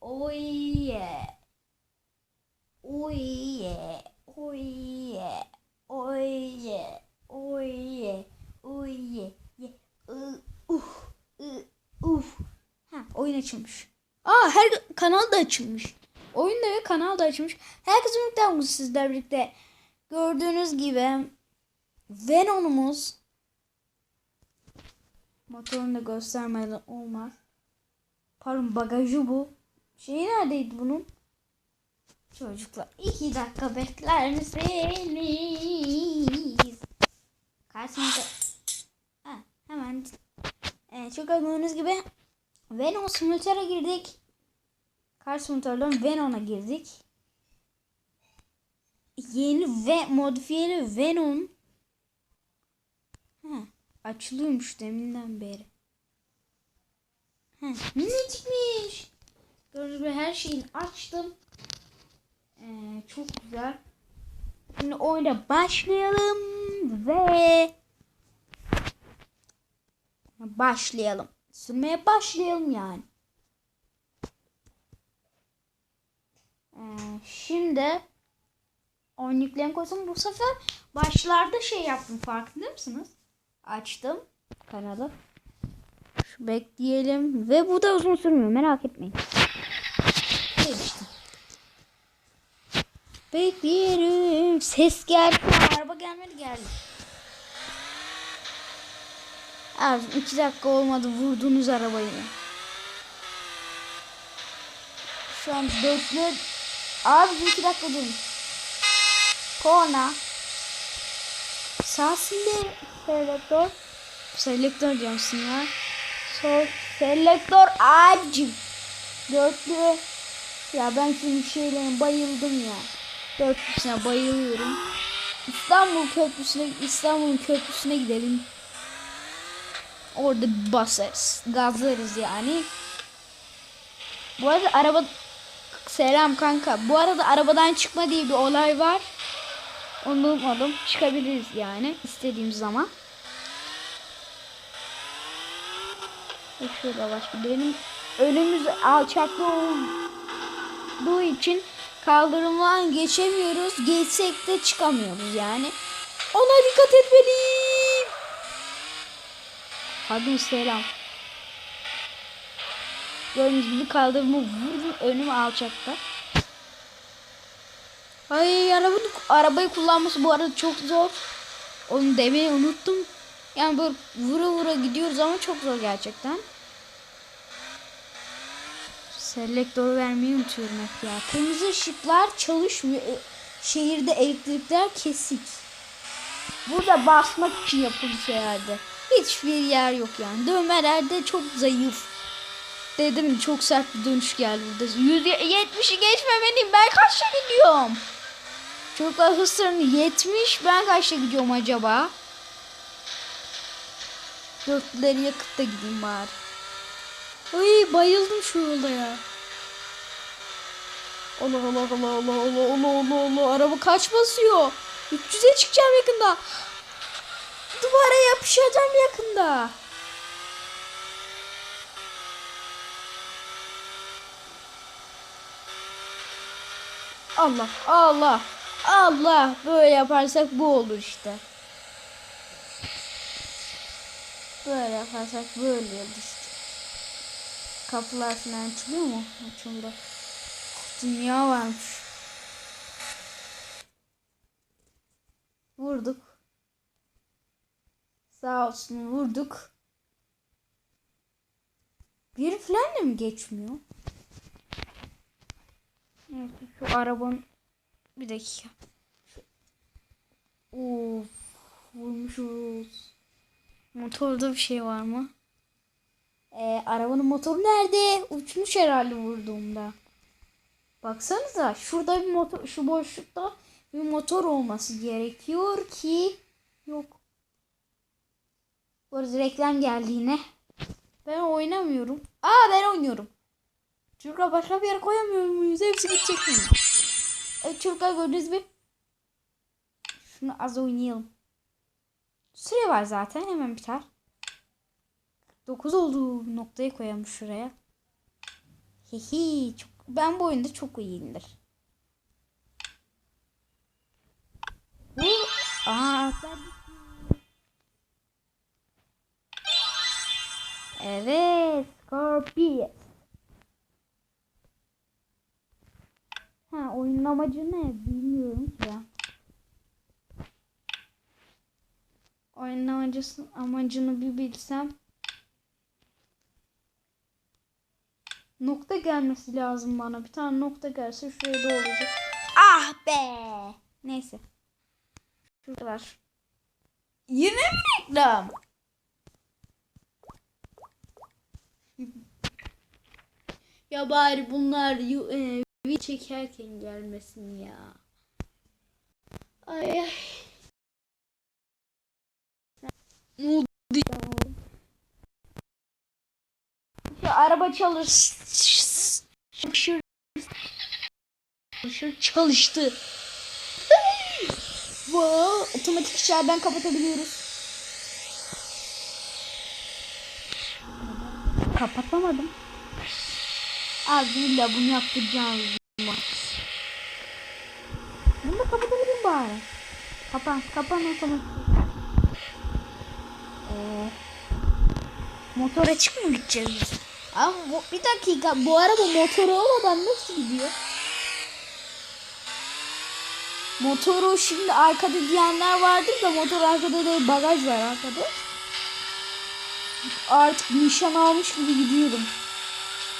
Oh yeah. Oh yeah. Oh yeah. Oh yeah. Oh yeah. Oh yeah. yeah. Uh, uf. Uh, uf. Ha, oyun açılmış. Aa her kanal da açılmış. Oyun da ve kanal da açılmış. Herkese bu sizler birlikte. Gördüğünüz gibi Venom'umuz motorunu da göstermeden olmaz. Pardon bagajı bu. Şey neredeydi bunun? Çocuklar iki dakika bekler misiniz? Karşımda ha, hemen ee, çok gördüğünüz gibi Venom Simulator'a girdik. Car Simulator'dan Venom'a girdik. Yeni ve modifiyeli Venom ha, açılıyormuş deminden beri. Ha, minicikmiş. Gördüğünüz gibi her şeyini açtım. Ee, çok güzel. Şimdi oyuna başlayalım ve başlayalım. Sürmeye başlayalım yani. Ee, şimdi oyun yükleyen koysam bu sefer başlarda şey yaptım farkında mısınız? Açtım kanalı. Şu bekleyelim ve bu da uzun sürmüyor merak etmeyin. Şey işte. Bekleyelim. Ses geldi. Araba gelmedi geldi. Abi iki dakika olmadı vurdunuz arabayı. Şu an dörtlü. Abi iki dakika durun. Korna. Sağsında selektör. Selektör diyorsun ya. Sol selektör abicim. Dörtlü. Ya ben şimdi şeylerine bayıldım ya. Dörtlüsüne bayılıyorum. İstanbul Köprüsü'ne İstanbul Köprüsü'ne gidelim. Orada basarız. Gazlarız yani. Bu arada araba Selam kanka. Bu arada arabadan çıkma diye bir olay var. Onu unutmadım. Çıkabiliriz yani istediğimiz zaman. Şöyle başka benim önümüz alçaklı olduğu için kaldırımdan geçemiyoruz. Geçsek de çıkamıyoruz yani. Ona dikkat etmeliyim. Hadi selam. Gördüğünüz gibi kaldırımı vurdum önüm alçakta. Ay arabanın, arabayı kullanması bu arada çok zor. Onu demeyi unuttum. Yani böyle vura vura gidiyoruz ama çok zor gerçekten. Selektör vermeyi unutuyorum hep ya. Kırmızı ışıklar çalışmıyor. E, şehirde elektrikler kesik. Burada basmak için yapılmış herhalde. Hiçbir yer yok yani. Dövmeler de çok zayıf. Dedim çok sert bir dönüş geldi burada. 170'i geçmemeliyim. Ben kaçta gidiyorum? Çocuklar hız sınırı 70. Ben kaçta gidiyorum acaba? Dörtlüleri yakıp da gideyim bari. Ay bayıldım şu yolda ya. Allah Allah Allah Allah Allah Allah Allah Allah araba kaç basıyor? 300'e çıkacağım yakında. Duvara yapışacağım yakında. Allah Allah Allah böyle yaparsak bu olur işte. Böyle yaparsak böyle olur işte. Kapılar falan açılıyor mu? Açıldı. Dünya varmış. Vurduk. Sağ olsun vurduk. Bir falan da mı geçmiyor? Evet, şu arabanın bir dakika. Of, vurmuşuz. Motorda bir şey var mı? Ee, arabanın motoru nerede? Uçmuş herhalde vurduğumda. Baksanıza şurada bir motor, şu boşlukta bir motor olması gerekiyor ki yok. Bu reklam geldi yine. Ben oynamıyorum. Aa ben oynuyorum. Çocuklar başka bir yere koyamıyor muyuz? Hepsi gidecek mi? Evet çocuklar gördüğünüz gibi. Şunu az oynayalım. Süre var zaten hemen biter. 9 olduğu noktayı koyalım şuraya. Hihi çok ben bu oyunda çok iyiyimdir. Bu aa Evet, Scorpius. Ha, oyunun amacı ne? Bilmiyorum ki ben. Oyunun amacını bir bilsem. Nokta gelmesi lazım bana. Bir tane nokta gelse şuraya da olacak. Ah be! Neyse. Şuradalar. Yine mi reklam? Ya bari bunlar e, video çekerken gelmesin ya. Ay ay. Ne oldu ya? Ya araba çalış. Çalışır. Çalışır. Çalıştı. Wow, otomatik içeriden kapatabiliyoruz. Kapatamadım. Ağzıyla bunu yaptıracağım. Bunu da kapatabilirim bari. Kapan, kapan otomatik. Ee, motora çık mı gideceğiz? Ama bu, bir dakika bu araba motoru olmadan nasıl gidiyor? Motoru şimdi arkada diyenler vardır da motor arkada değil bagaj var arkada. Artık nişan almış gibi gidiyorum.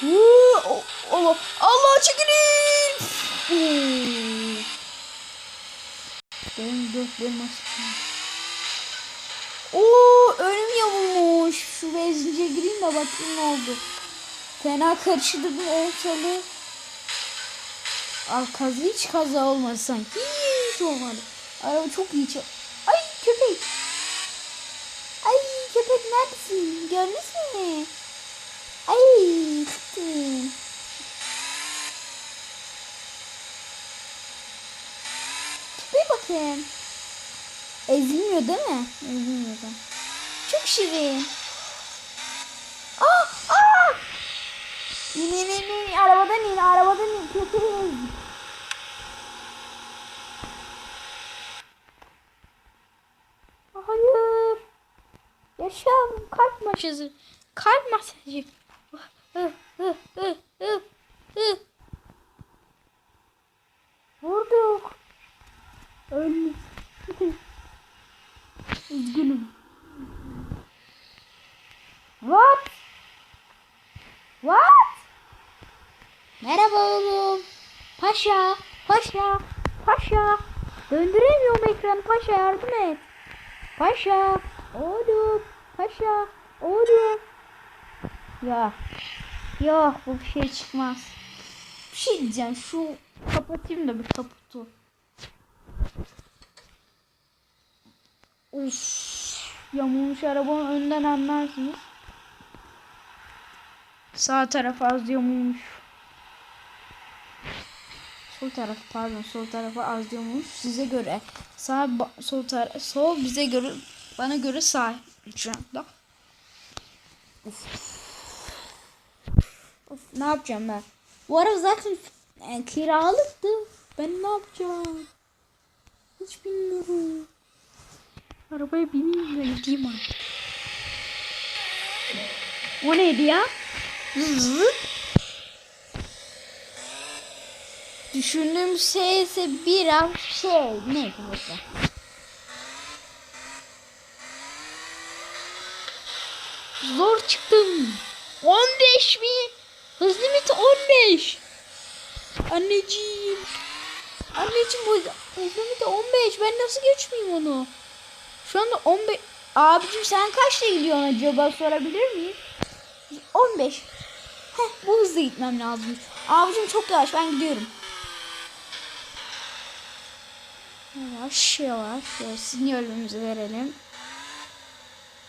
Huu, o- Allah, Allah çekilin. Benim dört benim. Oo önüm yamulmuş. Şu benzince gireyim de bakayım ne oldu. Fena karıştırdım ortalığı. Al kazı hiç kaza olmadı sanki. Hiç olmadı. Araba çok iyi çal. Ay köpek. Ay köpek neredesin? Gördünüz mü? Ay çıktım. Köpeğe bakın. Ezilmiyor değil mi? Ezilmiyor. Çok şirin. Hayır. Yaşam. Kalp masajı. Kalp masajı. Vurduk. Ölmüş. Üzgünüm. What? What? Merhaba oğlum. Paşa, paşa, paşa. Döndüremiyorum ekranı paşa yardım et. Paşa, oğlum, paşa, oğlum. Ya, yok bu bir şey çıkmaz. Bir şey diyeceğim şu kapatayım da bir kaputu. Uf, yamulmuş arabanın önden anlarsınız. Sağ taraf az yamulmuş. Sol taraf pardon sol tarafa az yamulmuş. Size göre sağ sol taraf sol bize göre bana göre sağ şu anda. Uf. Of, ne yapacağım ben? Bu araba zaten e, kiralıktı. Ben ne yapacağım? Hiç bilmiyorum. Arabaya bineyim de gideyim artık. O neydi ya? Zıt. Düşündüğüm şey ise biraz şey. Neyse boşver. Zor çıktım. 15 mi? Hız limiti 15. Anneciğim. Anneciğim bu hız limiti 15. Ben nasıl geçmeyeyim onu? Şu anda 15. Abicim sen kaçta gidiyorsun acaba sorabilir miyim? 15. Heh, bu hızla gitmem lazım. Abicim çok yavaş ben gidiyorum. Yavaş yavaş şöyle sinyalimizi verelim.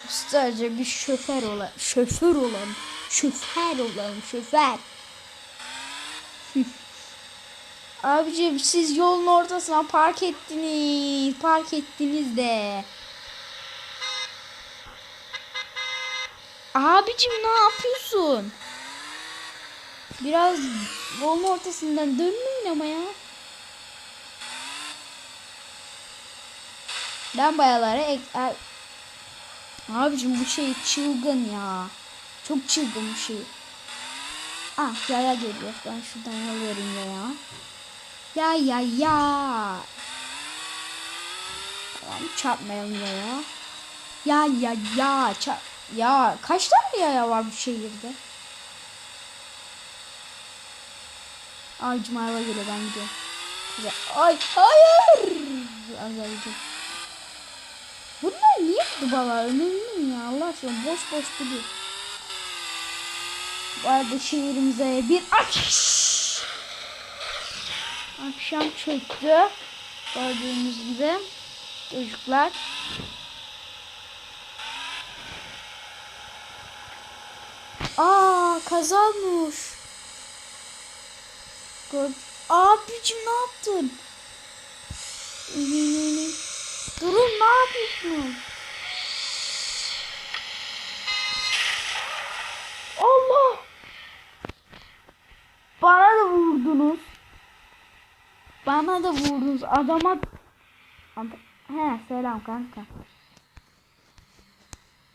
Sadece bir şoför olan, şoför olan, şoför olan, şoför. Abicim siz yolun ortasına park ettiniz, park ettiniz de. Abicim ne yapıyorsun? Biraz yolun ortasından dönmeyin ama ya. Lambayalara ek... er- Abicim bu şey çılgın ya. Çok çılgın bir şey. Ah yaya geliyor. Ben şuradan vereyim yaya. Ya ya ya. Tamam çarpmayalım yaya. Ya ya ya. Çarp... Ya kaç tane yaya var bu şehirde? Abicim araba geliyor ben gidiyorum. Ay hayır. Az. Bunlar niye dubalar? Ne bileyim ya Allah aşkına boş boş duruyor. Bu arada şehrimize bir akış. Akşam çöktü. Gördüğünüz gibi. Çocuklar. Aa kazanmış. Gör Abicim ne yaptın? Durun ne yapıyorsun? Allah! Bana da vurdunuz. Bana da vurdunuz. Adama... Ad- He selam kanka.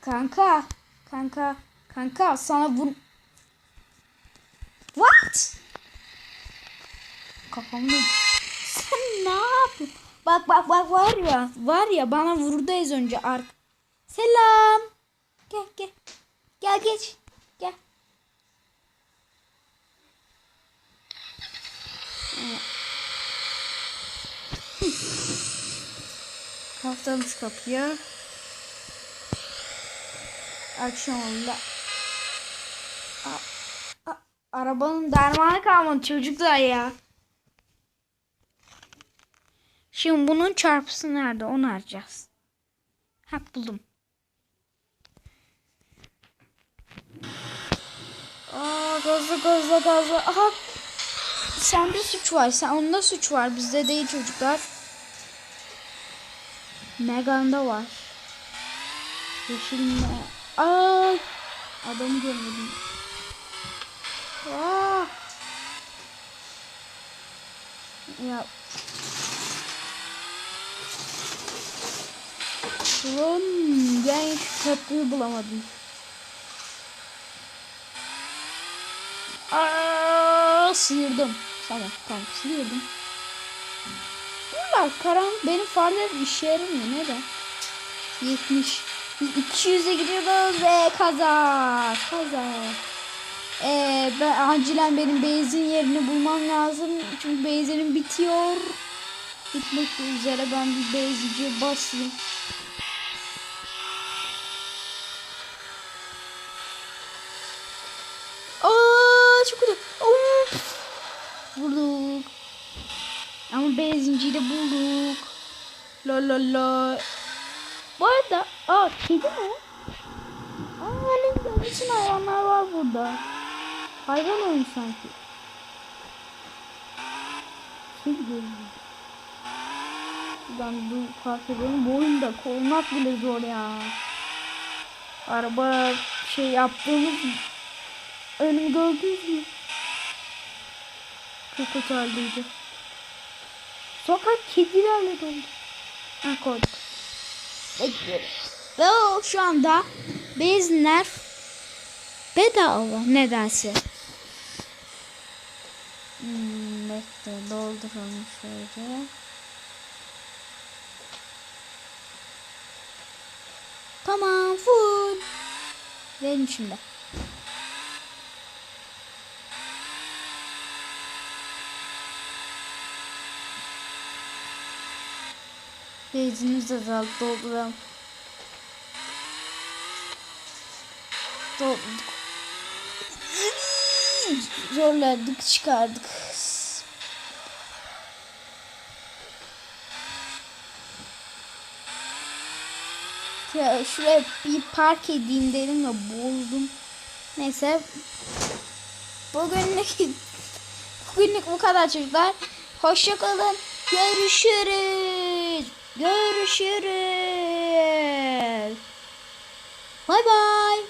Kanka. Kanka. Kanka sana vur... What? Kafamı... Sen ne yapıyorsun? Bak bak bak var ya. Var ya bana vurdu az önce ark. Selam. Gel gel. Gel geç. Gel. Kapatalım şu kapıyı. Akşam oldu. A- a- arabanın dermanı kalmadı çocuklar ya. Şimdi bunun çarpısı nerede? Onu arayacağız. Ha buldum. Aa gazla gazla gazla. Aha. Sende suç var. Sen onda suç var. Bizde değil çocuklar. Megan'da var. Yeşil me... Ay. Adamı görmedim. Aa. Ya Ulan ben şu köprüyü bulamadım. Aa, sıyırdım. Tamam tamam sıyırdım. Bunlar karanlık benim farlar işe yaramıyor neden? 70 Biz 200'e gidiyoruz ve kaza kaza. Ee, ben acilen benim benzin yerini bulmam lazım. Çünkü benzinim bitiyor. Bitmek üzere ben bir benzinciye basayım. Aa çok kötü. Of. Bulduk. Benzinciyi de bulduk. La la la. Bu arada aa kedi mi? Aa ne bütün hayvanlar var burada. Hayvan oyunu sanki. Kedi görünüyor. Ben bu parçaların boyunda koymak bile zor ya. Araba şey yaptığımız Önümü gördünüz mü? Çok haldeydi. Sokak kedilerle doldu. Ha koyduk. Bekliyorum. Ve o şu anda benzinler bedava nedense. Hmm, bekle dolduralım şöyle. Tamam full. Verin şimdi. Benzinimizi de dolduralım. Doldurduk. Zorladık çıkardık. Ya şuraya bir park edeyim dedim de bozdum. Neyse. Bugünlük bugünlük bu kadar çocuklar. Hoşça kalın. Görüşürüz. Görüşürüz. Bay bay.